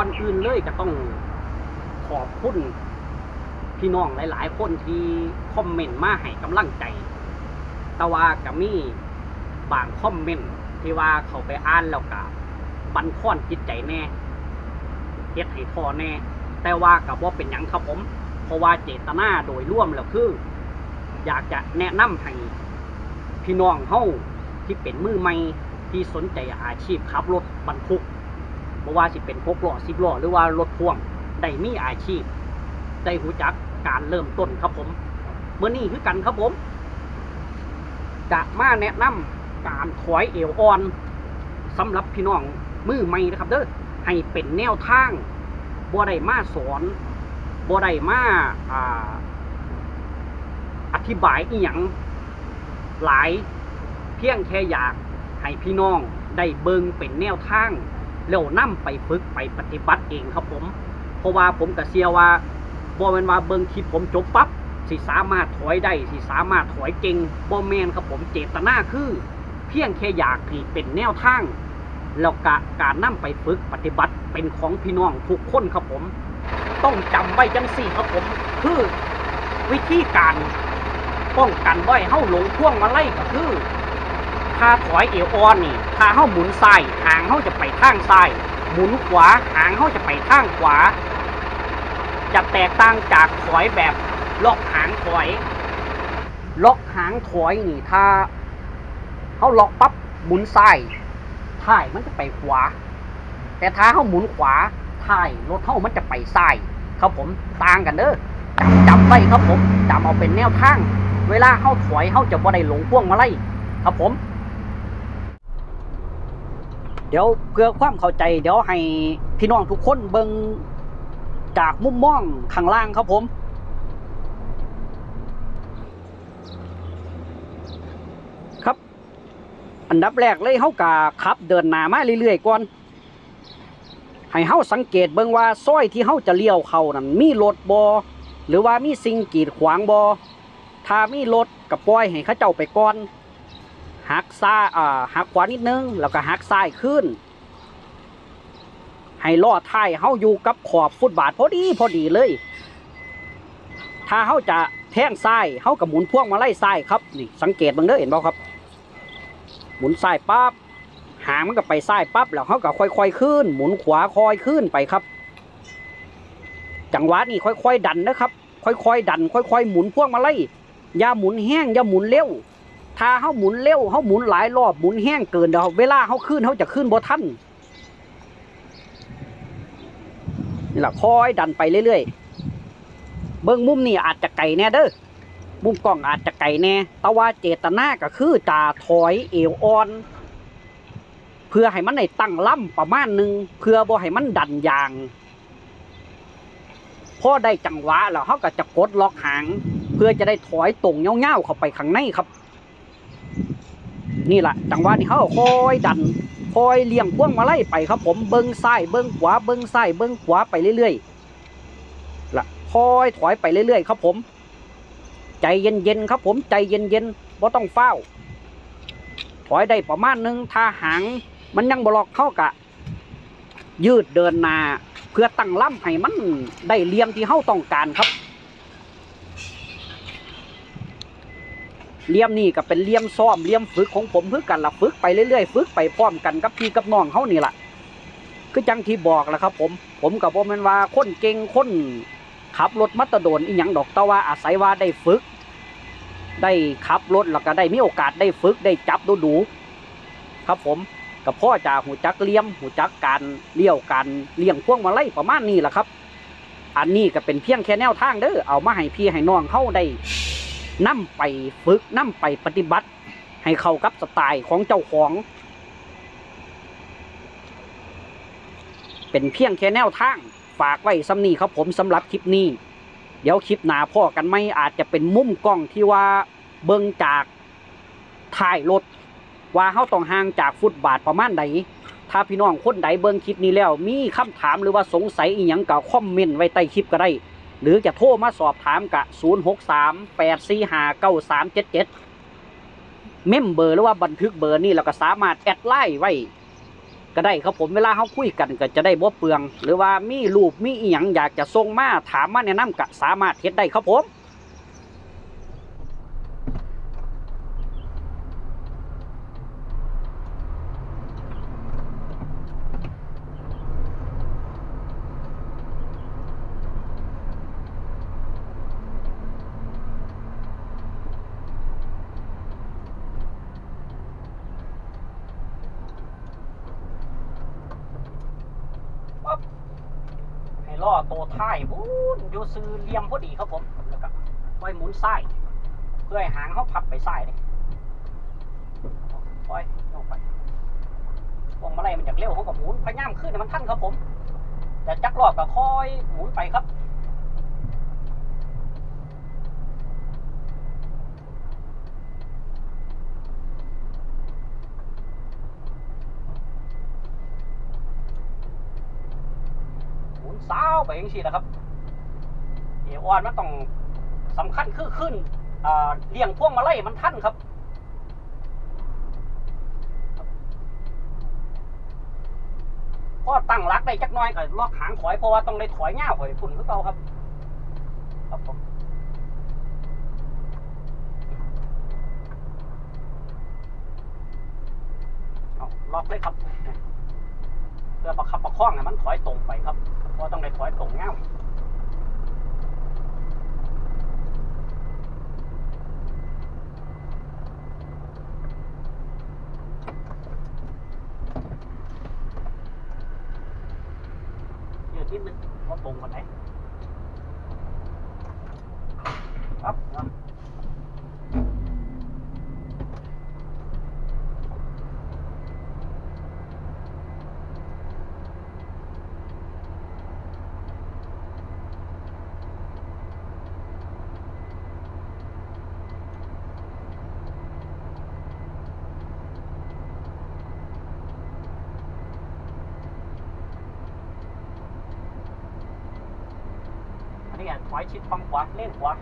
ก่อนอื่นเลยก็ต้องขอบคุณพี่น้องหลาย ๆ คนที่คอมเมนต์มาให้กำลังใจ แต่ว่าก็มีบางคอมเมนต์ที่ว่าเขาไปอ่านแล้วก็บันค่อนจิตใจแน่เฮ็ดให้ทอแน่ แต่ว่ากับว่าเป็นหยังครับผม เพราะว่าเจตนาโดยร่วมแล้วคือ อยากจะแนะนำให้พี่น้องเฮาที่เป็นมือใหม่ที่สนใจอาชีพขับรถบรรทุก บ่ว่าสิเป็นพกล้อสิบล้อหรือว่ารถพ่วงได้มีอาชีพได้หูจักการเริ่มต้นครับผมเมื่อนี้คือกันครับผม จะมาแนะนำการถอยเอวอ่อนสำหรับพี่น้องมือใหม่นะครับ เด้อให้เป็นแนวทางบ่ได้มาสอนบ่ได้มาอ่าอธิบายอีหยังหลายเพียงแค่อยากให้พี่น้องได้เบิงเป็นแนวทาง แล้วนำไปฝึกไปปฏิบัติเองครับผม เพราะว่าผมก็เชื่อว่าบ่แมนว่าเบิงคลิปผมจบปั๊บสิสามารถถอยได้สิสามารถถอยเก่งบ่แมนครับผมเจตนาคือ เพียงแค่อยากให้เป็นแนวทางแล้วกะการนำไปฝึกปฏิบัติเป็นของพี่น้องทุกคนครับผม ต้องจำไว้จังสี่ครับผม คือวิธีการป้องกันบ่อยเฮาหลงพ่วงมาไล่ก็คือ ถ้าถอยเอวอ่อนนี่ ถ้าเฮาหมุนซ้ายหางเฮาจะไปทางซ้ายหมุนขวาหางเฮาจะไปทางขวา จะแตกต่างจากถอยแบบล็อกหางถอย ล็อกหางถอยนี่ถ้าเฮาล็อกปั๊บหมุนซ้ายท้ายมันจะไปขวา แต่ถ้าเฮาหมุนขวาท้ายรถเฮามันจะไปซ้ายครับผมต่างกันเด้อจำไว้ครับผมจำเอาเป็นแนวทาง เวลาเข้าถอยเข้าจะบ่ได้หลงพ่วงมาไล่ครับผม เดี๋ยวเพื่อความเข้าใจ เดี๋ยวให้พี่น้องทุกคนเบิงจากมุมมองข้างล่างครับผม ครับ อันดับแรกเลยเฮากะขับเดินหน้ามาเรื่อยๆก่อนให้เฮาสังเกตเบิ่งว่าซอยที่เฮาจะเลี้ยวเข้านั่นมีรถบ่หรือว่ามีสิ่งกีดขวางบ่ถ้ามีรถก็ปล่อยให้เขาเจ้าไปก่อน หักซ้ายอ่าหักขวานิดนึง แล้วก็หักซ้ายขึ้น ให้ล้อท้ายเฮาอยู่กับขอบฟุตบาทพอดีพอดีเลย ถ้าเฮาจะแท่งซ้ายเฮาก็หมุนพ่วงมาไล่ซ้ายครับนี่สังเกตบิ่งเด้อเห็นบ่ครับ หมุนซ้ายปั๊บหางมันก็ไปซ้ายปั๊บแล้วเขาก็ค่อยๆขึ้น หมุนขวาค่อยขึ้นไปครับ จังหวะนี้ค่อยๆดันนะครับ ค่อยๆดัน ค่อยๆหมุนพวงมาไล่อย่าหมุนแห้งอย่าหมุนเร็ว ถ้าเขาหมุนเร็วเขาหมุนหลายรอบหมุนแห้งเกินเดี๋ยวเวลาเขาขึ้นเขาจะขึ้นบ่ทันนี่แหละคอยดันไปเรื่อยๆ เบิ้งมุมนี่อาจจะไก่แน่เด้อ มุมกล้องอาจจะไก่แน่ แต่ว่าเจตนาก็คือจะถอยเอวอ่อน เพื่อให้มันได้ตั้งล่ำประมาณหนึ่งเพื่อบ่ให้มันดันยางพอได้จังหวะแล้วเขาก็จะกดล็อกหาง เพื่อจะได้ถอยตรงเงี้ยวๆเข้าไปข้างในครับ นี่แหละจังหวะนี้เขาคอยดันคอยเลี้ยงพ่วงมาไล่ไปครับผมเบิ้งซ้ายเบิ้งขวาเบิ้งซ้ายเบิ้งขวาไปเรื่อยๆละคอยถอยไปเรื่อยๆครับผม ใจเย็นๆครับผมใจเย็นๆบ่ต้องเฝ้า ถอยได้ประมาณหนึงถ้าหางมันยังบล็อกเข้ากะ ยืดเดินนาเพื่อตั้งล่ำให้มันได้เลี่ยมที่เฮาต้องการครับ เลี่ยมนี่ก็เป็นเลี่ยมซ้อมเลี่ยมฝึกของผมเพื่อกันละฝึกไปเรื่อยๆฝึกไปพร้อมกันกับพี่กับน้องเฮานี่แหละคือจังที่บอกแหละครับ ผมผมกับผมมันว่าคนเก่งคนขับรถมัตตโดนอีหยังดอกแต่ว่าอาศัยว่าได้ฝึก ได้ขับรถแล้วก็ได้มีโอกาสได้ฝึกได้จับดูดูๆครับผมกับพ่อจ่าหูจักเลี้ยมหูจักการเลี้ยวการเลี้ยงพ่วงมาไล่ประมาณนี้แหละครับ อันนี้ก็เป็นเพียงแค่แนวทางเด้อเอามาให้พี่ให้น้องเข้าได้ นํไปฝึกนํไปปฏิบัติ ให้เข้ากับสไตล์ของเจ้าของ เป็นเพียงแค่แนวทางฝากไว้ซ้ำนีครับผมสำหรับคลิปนี้ เดี๋ยวคลิปหน้าพ่อกันไหมอาจจะเป็นมุมกล้องที่ว่าเบิ่งจากท้ายรถว่าเขาต้องห่างจากฟุตบาทประมาณใดถ้าพี่น้องคนใดเบิ่งคลิปนี้แล้ว มีคำถามหรือว่าสงสัยอีหยังก็คอมเมนต์ไว้ใต้คลิปก็ได้ หรือจะโทรมาสอบถามกะ 0 6 3 8 4 5 9 3 7 7 เมมเบอร์หรือว่าบันทึกเบอร์นี่เราก็สามารถแอดไลน์ไว้ ก็ได้ครับผมเวลาเขาคุยกันก็จะได้บ่เปลือง หรือว่ามีรูปมีอีหยังอยากจะส่งมาถามมาแนะนำก็สามารถเฮ็ดได้ครับผม ปั๊บให้ ล่อตัวท้ายบูนอยู่ซื้อเลี่ยมพอดีครับผมแล้วก็ไว้หมุนซ้ายเพื่อให้หางเขาพับไปซ้ายเลยปล่อยลงไปวงมาลัยมันจากเร็วเขาก็หมุนพยายามขึ้นมันทันครับผม แต่จักรอบก็ค่อยหมุนไปครับ หมุนซ้าวไปอย่างนี้แหละครับเอวอนมันต้องสำคัญคือขึ้นเลี้ยงพวงมาไลัยมันทันครับพอตั้งหลักได้จักน้อยก็ลอกหางถอยเพราะว่าต้องได้ถอยเง่าวถอยฝุ่นคือเก่าครับ ครับผมล็อกเลยครับ พื่อประคับประคองให้มันถอยตรงไปครับเพราะต้องได้ถอยตรงเงายืดนิดนึงว่าตรงกันไหนครับ เนาะอันนี้อะถอยชิดฟังขวาเล่นขวา